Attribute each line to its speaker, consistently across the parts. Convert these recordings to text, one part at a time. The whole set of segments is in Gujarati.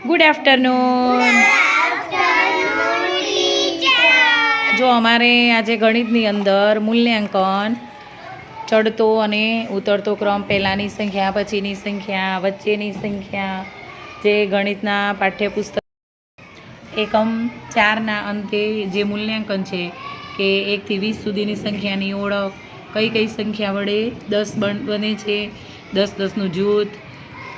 Speaker 1: ગુડ આફ્ટરનૂન જો અમારે આજે ગણિતની અંદર મૂલ્યાંકન ચડતો અને ઉતરતો ક્રમ પહેલાંની સંખ્યા પછીની સંખ્યા વચ્ચેની સંખ્યા જે ગણિતના પાઠ્યપુસ્તક એકમ ચારના અંતે જે મૂલ્યાંકન છે કે એકથી વીસ સુધીની સંખ્યાની ઓળખ કઈ કઈ સંખ્યા વડે દસ બન બને છે દસ દસનું જૂથ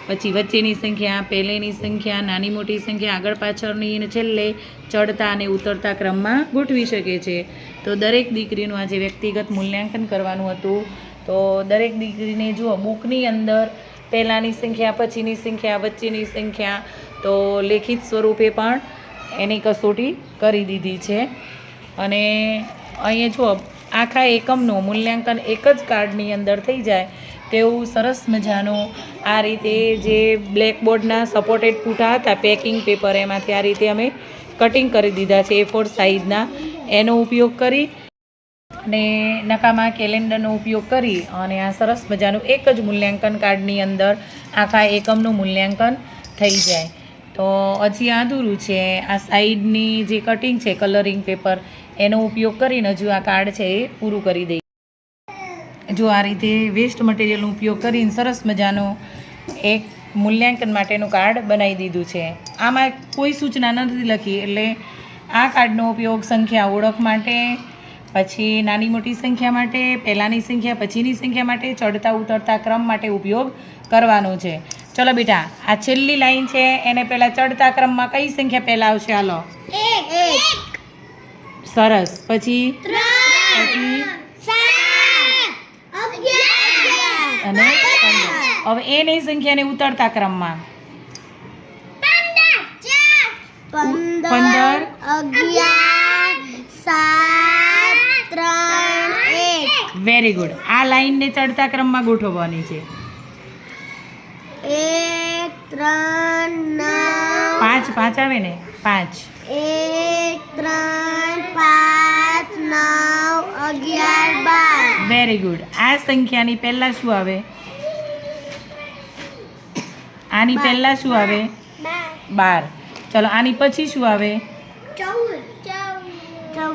Speaker 1: પછી વચ્ચેની સંખ્યા, પહેલેની સંખ્યા, નાની મોટી સંખ્યા, આગળ પાછળની અને છેલ્લે ચડતા અને ઉતરતા ક્રમમાં ગોઠવી શકે છે. તો દરેક દીકરીનું આજે વ્યક્તિગત મૂલ્યાંકન કરવાનું હતું. તો દરેક દીકરીને જુઓ, બુકની અંદર પહેલાંની સંખ્યા, પછીની સંખ્યા, વચ્ચેની સંખ્યા, તો લેખિત સ્વરૂપે પણ એની કસોટી કરી દીધી છે. અને અહીંયા જુઓ આખા એકમનું મૂલ્યાંકન એક જ કાર્ડની અંદર થઈ જાય તેવું સરસ મજાનું આ રીતે જે બ્લેકબોર્ડના સપોર્ટેડ પૂઠા હતા, પેકિંગ પેપર, એમાંથી આ રીતે અમે કટિંગ કરી દીધા છે એ ફોર સાઇઝના એનો ઉપયોગ કરી અને નકામા કેલેન્ડરનો ઉપયોગ કરી અને આ સરસ મજાનું એક જ મૂલ્યાંકન કાર્ડની અંદર આખા એકમનું મૂલ્યાંકન થઈ જાય. તો હજી અધૂરું છે આ સાઈડની જે કટિંગ છે કલરિંગ પેપર એનો ઉપયોગ કરીને હજુ આ કાર્ડ છે એ પૂરું કરી દઈએ. જો આ રીતે વેસ્ટ મટીરિયલનો ઉપયોગ કરીને સરસ મજાનું એક મૂલ્યાંકન માટેનું કાર્ડ બનાવી દીધું છે. આમાં કોઈ સૂચના નથી લખી એટલે આ કાર્ડનો ઉપયોગ સંખ્યા ઓળખ માટે, પછી નાની મોટી સંખ્યા માટે, પહેલાંની સંખ્યા, પછીની સંખ્યા માટે, ચડતા ઉતરતા ક્રમ માટે ઉપયોગ કરવાનો છે. ચલો બેટા, આ છેલ્લી લાઈન છે. એને પહેલાં ચડતા ક્રમમાં કઈ સંખ્યા પહેલાં આવશે હાલો સરસ. પછી? અને હવે એ નહીં સંખ્યાને ઉતરતા ક્રમમાં. પંદર.
Speaker 2: અગિયાર સાત ત્રણ એક.
Speaker 1: વેરી ગુડ આ લાઈનને ચડતા ક્રમમાં ગોઠવવાની છે.
Speaker 2: એક ત્રણ
Speaker 1: પાંચ પાંચ આવે ને? પાંચ.
Speaker 2: એક ત્રણ
Speaker 1: વેરી ગુડ આ સંખ્યાની પહેલાં શું આવે? આની પહેલાં શું આવે? બાર. ચલો આની પછી શું આવે?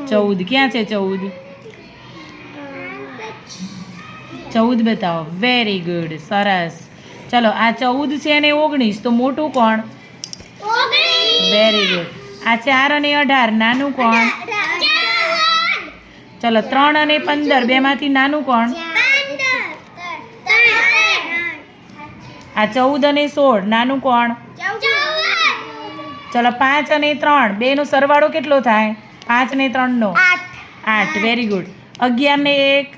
Speaker 2: ચૌદ.
Speaker 1: ક્યાં છે ચૌદ? ચૌદ બતાવો. વેરી ગુડ સરસ. ચલો આ ચૌદ છે અને ઓગણીસ. તો મોટું કોણ? વેરી ગુડ આ ચાર અને અઢાર. નાનું કોણ? ચલો ત્રણ અને પંદર બેમાંથી નાનું કોણ? આ ચૌદ અને સોળ નાનું કોણ? ચલો પાંચ અને ત્રણ બેનો સરવાળો કેટલો થાય? પાંચ ને ત્રણનો? આઠ વેરી ગુડ અગિયાર ને એક?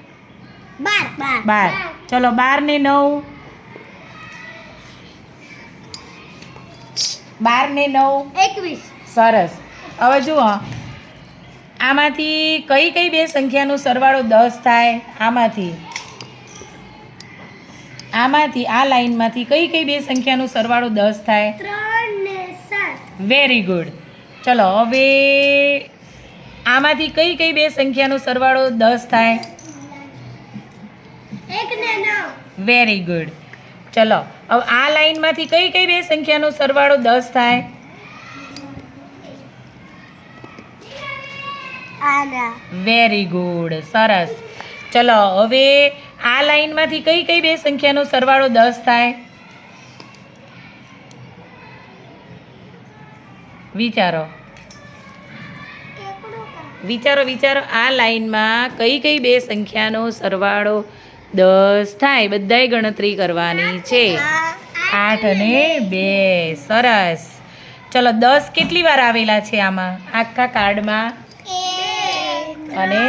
Speaker 2: બાર.
Speaker 1: ચલો બાર ને નવ? બાર ને નવ?
Speaker 2: એકવીસ.
Speaker 1: સરસ. હવે જુઓ આમાંથી કઈ કઈ બે સંખ્યાનો સરવાળો દસ થાય? આમાંથી. આમાંથી આ લાઈનમાંથી કઈ કઈ બે સંખ્યાનો સરવાળો દસ થાય? Very good. ચલો હવે આમાંથી કઈ કઈ બે સંખ્યાનો સરવાળો દસ થાય? Very good. ચલો હવે આ લાઈનમાંથી કઈ કઈ બે સંખ્યાનો સરવાળો દસ થાય?
Speaker 2: આના
Speaker 1: વેરી ગુડ સરસ. ચલો હવે આ લાઈનમાંથી કઈ કઈ બે સંખ્યાનો સરવાળો દસ થાય? વિચારો. વિચારો વિચારો. આ લાઈનમાં કઈ કઈ બે સંખ્યાનો સરવાળો દસ થાય? બધાય ગણતરી કરવાની છે. આઠ અને બે. સરસ. ચલો દસ કેટલી વાર આવેલા છે આમાં? આખા કાર્ડમાં? અને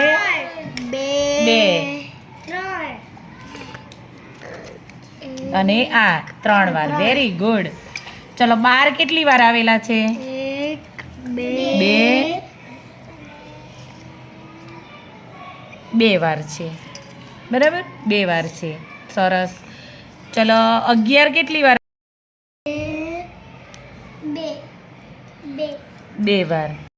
Speaker 2: બે
Speaker 1: બે. અને આ ત્રણ વાર. વેરી ગુડ ચલો બાર કેટલી વાર આવેલા છે?
Speaker 2: બે
Speaker 1: બે. વાર છે. બરાબર? બે વાર છે. સરસ. ચલો અગિયાર કેટલી વાર? બે વાર.